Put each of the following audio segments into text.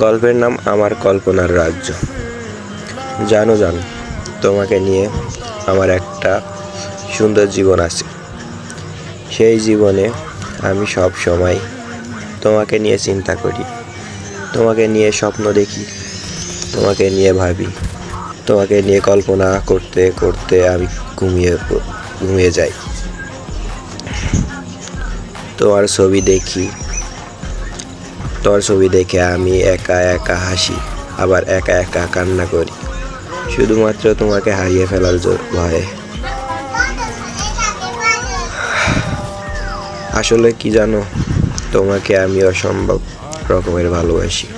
গল্পের নাম আমার কল্পনার রাজ্য। জানো জান, তোমাকে নিয়ে আমার একটা সুন্দর জীবন আছে। সেই জীবনে আমি সব সময় তোমাকে নিয়ে চিন্তা করি, তোমাকে নিয়ে স্বপ্ন দেখি, তোমাকে নিয়ে ভাবি, তোমাকে নিয়ে কল্পনা করতে করতে আমি ঘুমিয়ে ঘুমিয়ে যাই। তোমার ছবি দেখি তোমার ছবি দেখে আমি একা একা হাসি, আবার একা একা কান্না করি। শুধুমাত্র তোমাকে হারিয়ে ফেলার ভয়ে। আসলে কি জানো, তোমাকে আমি অসম্ভব রকমের ভালোবাসি।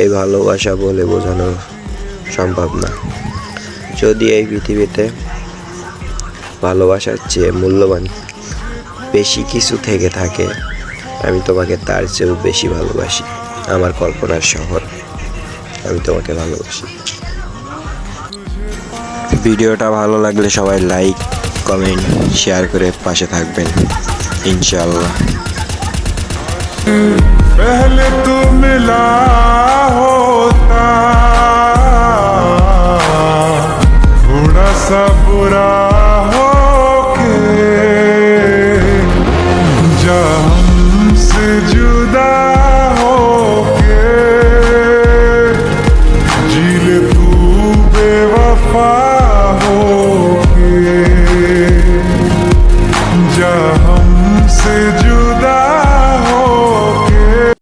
এই ভালোবাসা বলে বোঝানো সম্ভব না। যদি এই পৃথিবীতে ভালোবাসার চেয়ে মূল্যবান বেশি কিছু থেকে থাকে আমি তোমাকে তার চেয়েও বেশি ভালোবাসি আমার কল্পনার শহর আমি তোমাকে ভালোবাসি ভিডিওটা ভালো লাগলে সবাই লাইক কমেন্ট শেয়ার করে পাশে থাকবেন ইনশাআল্লাহ पहले तू मिला होता थोड़ा सा बुरा